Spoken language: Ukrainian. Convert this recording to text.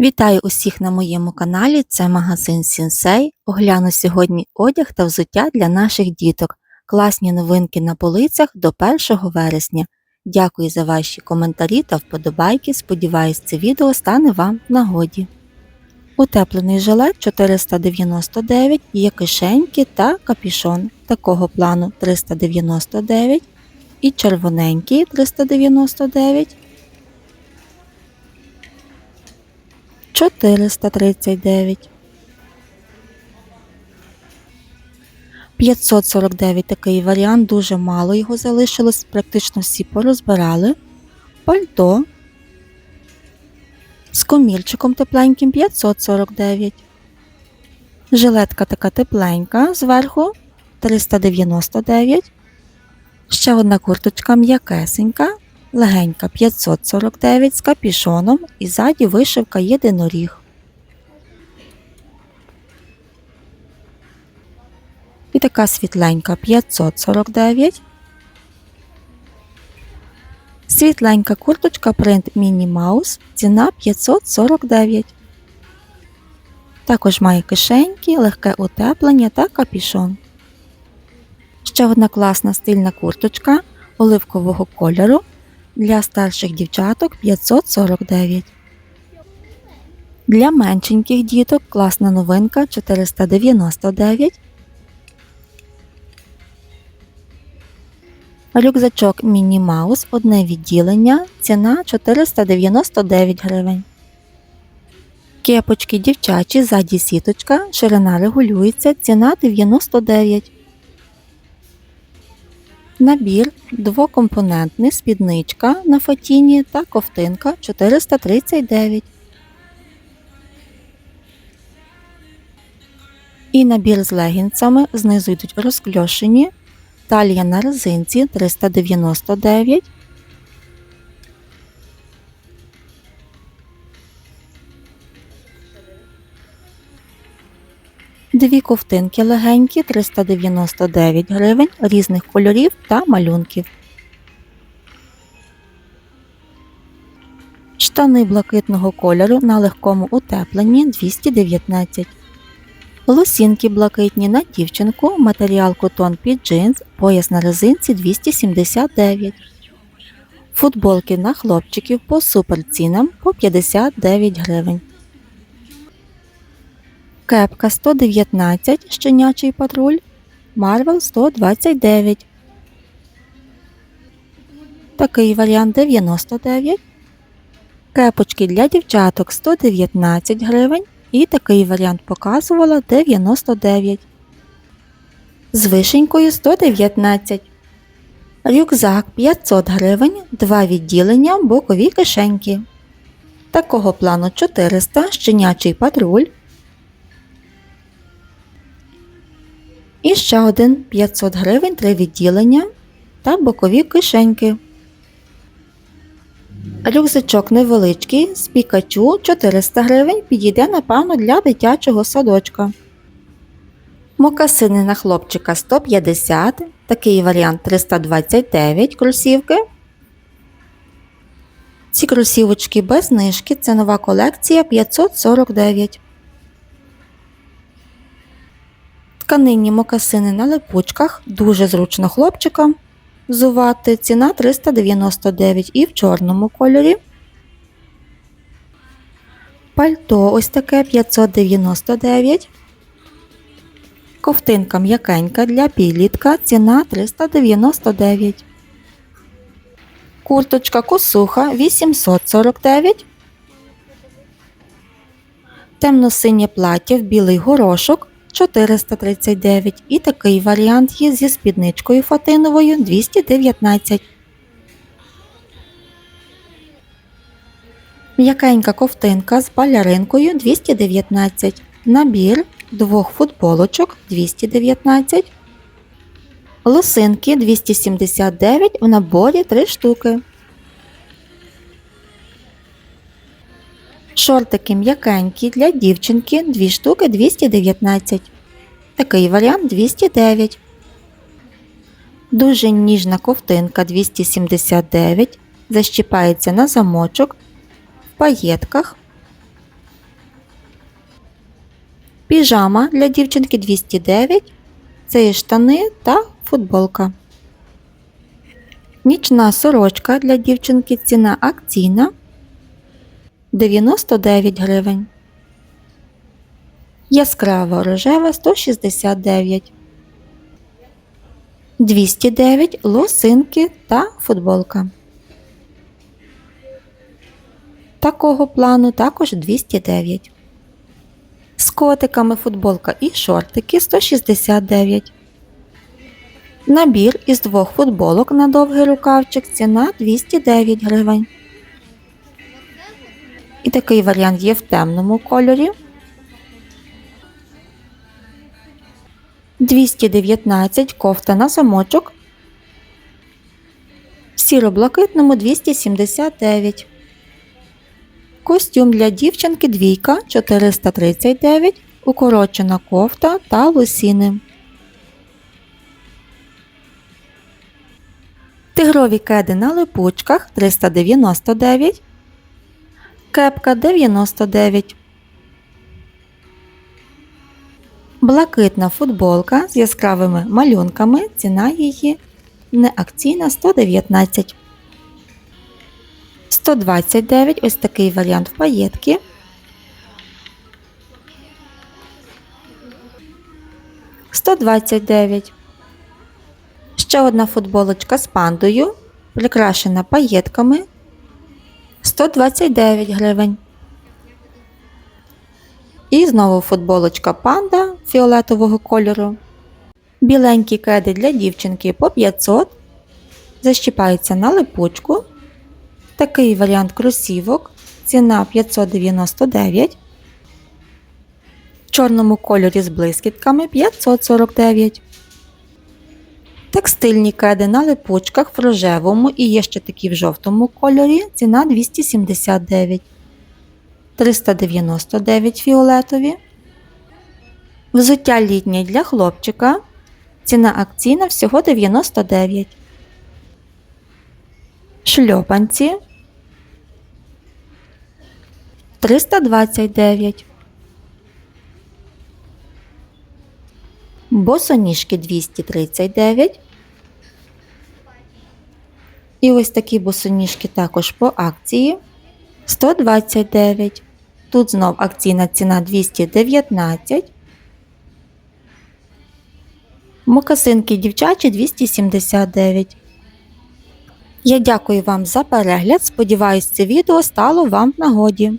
Вітаю усіх на моєму каналі, це магазин Сінсей. Огляну сьогодні одяг та взуття для наших діток. Класні новинки на полицях до 1 вересня. Дякую за ваші коментарі та вподобайки. Сподіваюсь, це відео стане вам в нагоді. Утеплений жилет 499, є кишеньки та капішон такого плану 399 і червоненький 399 439. 549 такий варіант, дуже мало його залишилось, практично всі порозбирали. Пальто з комірчиком тепленьким 549. Жилетка така тепленька зверху 399. Ще одна курточка м'якесенька легенька 549 з капішоном і ззаді вишивка єдиноріг. І така світленька 549. Світленька курточка принт Міні Маус, ціна 549. Також має кишеньки, легке утеплення та капішон. Ще одна класна стильна курточка оливкового кольору для старших дівчаток 549. Для меншеньких діток класна новинка 499. Рюкзачок Міні Маус одне відділення. Ціна 499 гривень. Кепочки дівчачі ззаді сіточка. Ширина регулюється. Ціна 99 Набір двокомпонентний спідничка на фатіні та ковтинка 439. І набір з легінцями знизу йдуть розкльошені. Талія на резинці 399. Дві ковтинки легенькі 399 гривень різних кольорів та малюнків. Штани блакитного кольору на легкому утепленні 219. Лосінки блакитні на дівчинку, матеріал котон під джинс, пояс на резинці 279. Футболки на хлопчиків по суперцінам по 59 гривень. Кепка 119, щенячий патруль, Марвел 129. Такий варіант 99. Кепочки для дівчаток 119 гривень. І такий варіант показувала 99. З вишенькою 119. Рюкзак 500 гривень, два відділення, бокові кишеньки. Такого плану 400 щенячий патруль. І ще один 500 гривень, три відділення та бокові кишеньки. Рюкзачок невеличкий з пікачу 400 гривень підійде, напевно, для дитячого садочка. Мокасини на хлопчика 150, такий варіант 329 кросівки. Ці кросівочки без знижки, це нова колекція 549. Тканинні мокасини на липучках, дуже зручно хлопчикам взувати. Ціна 399 і в чорному кольорі. Пальто ось таке 599. Ковтинка м'якенька для підлітка. Ціна 399. Курточка косуха 849. Темно-синє плаття в білий горошок 439 і такий варіант є зі спідничкою фатиновою 219. М'якенька ковтинка з баляринкою 219. Набір двох футболочок 219. Лосинки 279 в наборі 3 штуки. Шортики м'якенькі для дівчинки 2 штуки 219. Такий варіант 209. Дуже ніжна ковтинка 279. Защіпається на замочок в паєтках. Піжама для дівчинки 209. Це є штани та футболка. Нічна сорочка для дівчинки ціна акційна 99 гривень. Яскрава рожева 169. 209 лосинки та футболка. Такого плану також 209. З котиками футболка і шортики 169. Набір із двох футболок на довгий рукавчик ціна 209 гривень. І такий варіант є в темному кольорі. 219 кофта на замочок. В сіро-блакитному 279. Костюм для дівчинки двійка 439. Укорочена кофта та лосіни. Тигрові кеди на липучках 399. Кепка 99. Блакитна футболка з яскравими малюнками. Ціна її не акційна 119. 129 ось такий варіант в паєтки. Сто двадцять. Ще одна футболочка з пандою, прикрашена паєтками 129 гривень. І знову футболочка панда фіолетового кольору. Біленькі кеди для дівчинки по 500. Защіпаються на липучку. Такий варіант кросівок. Ціна 599. В чорному кольорі з блискітками 549. Текстильні кеди на липучках в рожевому і є ще такі в жовтому кольорі. Ціна 279. 399 фіолетові. Взуття літнє для хлопчика. Ціна акційна всього 99. Шльопанці 329. Босоніжки 239. І ось такі босоніжки також по акції 129. Тут знов акційна ціна 219. Мокасинки дівчачі 279. Я дякую вам за перегляд. Сподіваюсь, це відео стало вам в нагоді.